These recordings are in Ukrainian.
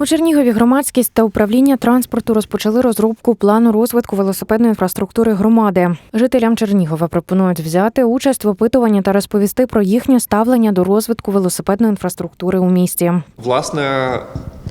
У Чернігові громадськість та управління транспорту розпочали розробку плану розвитку велосипедної інфраструктури громади. Жителям Чернігова пропонують взяти участь в опитуванні та розповісти про їхнє ставлення до розвитку велосипедної інфраструктури у місті. Власне,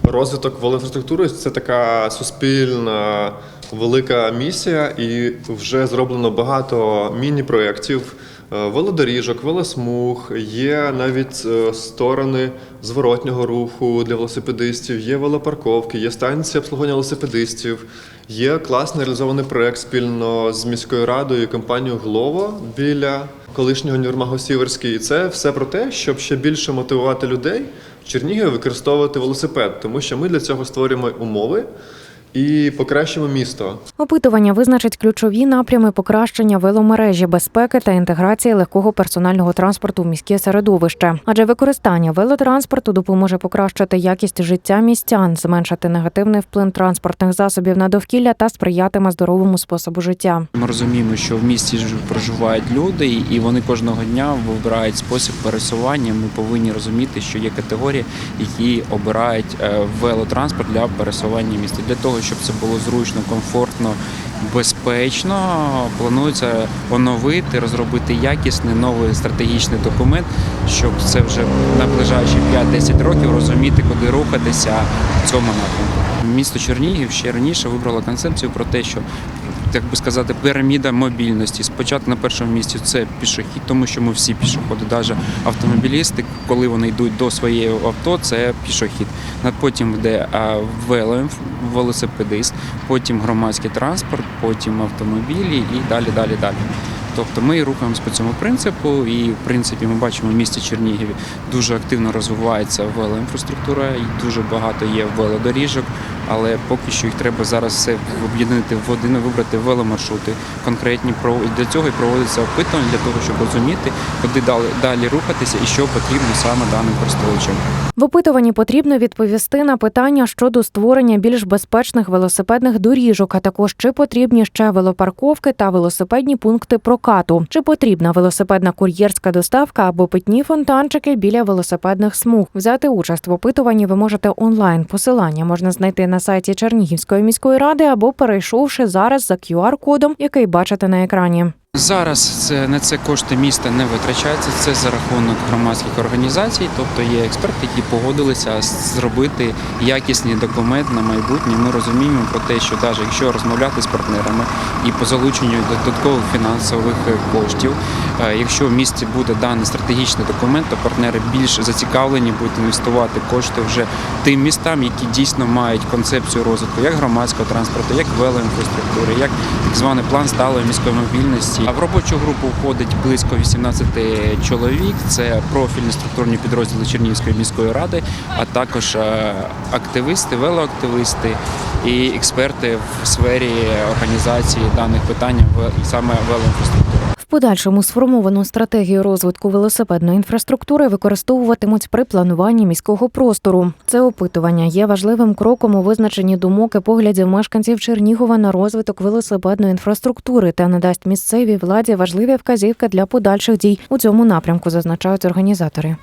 розвиток велоінфраструктури це така суспільна велика місія, і вже зроблено багато міні-проєктів. е, Велодоріжок, велосмуг, є навіть е, сторони зворотнього руху для велосипедистів, є велопарковки, є станції обслуговування велосипедистів, є класний реалізований проєкт спільно з міською радою і компанією Глово біля колишнього універмагу Сіверський. І це все про те, щоб ще більше мотивувати людей в Чернігові використовувати велосипед, тому що ми для цього створюємо умови і покращимо місто. Опитування визначить ключові напрями покращення веломережі, безпеки та інтеграції легкого персонального транспорту в міське середовище. Адже використання велотранспорту допоможе покращити якість життя містян, зменшити негативний вплив транспортних засобів на довкілля та сприятиме здоровому способу життя. Ми розуміємо, що в місті ж проживають люди, і вони кожного дня вибирають спосіб пересування. Ми повинні розуміти, що є категорії, які обирають е, велотранспорт для пересування в місті. Для того, щоб це було зручно, комфортно, безпечно, планується оновити, розробити якісний новий стратегічний документ, щоб це вже наближаючи 5-10 років розуміти, куди рухатися в цьому напрямку. Місто Чернігів ще раніше вибрало концепцію про те, що як би сказати, піраміда мобільності. Спочатку на першому місці це пішохід, тому що ми всі пішоходи, навіть автомобілісти, коли вони йдуть до своєї авто, це пішохід. Потім йде велосипедист, потім громадський транспорт, потім автомобілі і далі, далі, далі. Тобто ми рухаємось по цьому принципу, і в принципі ми бачимо в місті Чернігові дуже активно розвивається велоінфраструктура, і дуже багато є велодоріжок, але поки що їх треба зараз все об'єднати в один, вибрати веломаршрути конкретні для цього і проводиться опитування для того, щоб розуміти, куди далі рухатися і що потрібно саме даним користувачам. В опитуванні потрібно відповісти на питання щодо створення більш безпечних велосипедних доріжок, а також чи потрібні ще велопарковки та велосипедні пункти прокату, чи потрібна велосипедна кур'єрська доставка або питні фонтанчики біля велосипедних смуг. Взяти участь в опитуванні ви можете онлайн. Посилання можна знайти на сайті Чернігівської міської ради або перейшовши зараз за QR-кодом, який бачите на екрані. Зараз це на це кошти міста не витрачаються. Це за рахунок громадських організацій, тобто є експерти, які погодилися зробити якісний документ на майбутнє. Ми розуміємо про те, що навіть якщо розмовляти з партнерами і по залученню додаткових фінансових е, коштів, е, якщо в місті буде даний стратегічний документ, то партнери більш зацікавлені будуть інвестувати кошти вже тим містам, які дійсно мають концепцію розвитку як громадського транспорту, як велоінфраструктури, як так званий план сталої міської мобільності. В робочу групу входить близько 18 чоловік. Це профільні структурні підрозділи Чернігівської міської ради, а також активисти, велоактивисти і експерти в сфері організації даних питань саме велоінфраструктури. Подальшому сформовану стратегію розвитку велосипедної інфраструктури використовуватимуть при плануванні міського простору. Це опитування є важливим кроком у визначенні думок і поглядів мешканців Чернігова на розвиток велосипедної інфраструктури та надасть місцевій владі важливі вказівки для подальших дій у цьому напрямку, зазначають організатори.